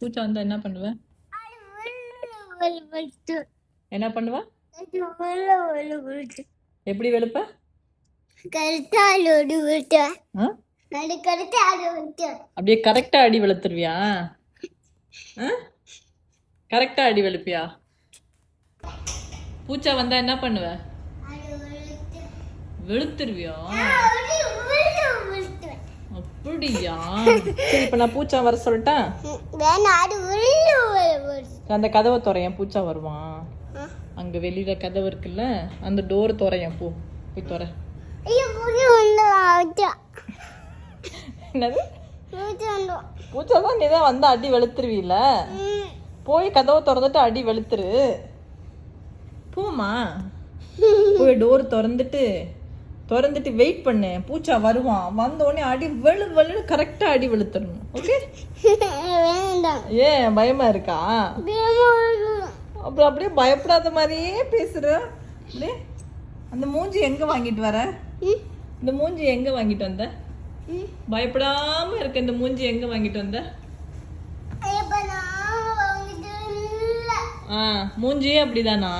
பூச்சா வந்தா என்ன பண்ணுவ? என்ன பண்ணுவ? எப்படி வெளுப்ப? அப்படியே கரெக்டா அடி வெளுத்துருவியா? கரெக்டா அடி வெளுப்பியா? பூச்சா வந்தா என்ன பண்ணுவ? வெளுத்துருவியா? அப்படியா? சரி இப்ப நான் பூச்சா வர சொல்லட்டா வேணா அது விழு விழுத்து அந்த கதவை துறையன் பூச்சா வருவான் அங்க வெளியில கதவு இருக்குல்ல அந்த டோர் துறையன் போ. போய் துறை. என்னது? பூச்சா தான் நீ தான் வந்து அடி வெளுத்துருவீல போய் கதவை திறந்துட்டு அடி வெளுத்துரு. போமா போய் டோர் திறந்துட்டு திறந்துட்டு வெயிட் பண்ணு. பூச்சா வருவான். வந்த உடனே அடி வெளு வெளுன்னு கரெக்டா அடி வெளுத்துடணும். ஓகே ஏன் பயமா இருக்கா? அப்புறம் அப்படியே பயப்படாத மாதிரியே பேசுற. அப்படியே அந்த மூஞ்சி எங்க வாங்கிட்டு வர? இந்த மூஞ்சி எங்க வாங்கிட்டு வந்த? பயப்படாம இருக்க இந்த மூஞ்சி எங்க வாங்கிட்டு வந்த? ஆ மூஞ்சியே அப்படிதானா?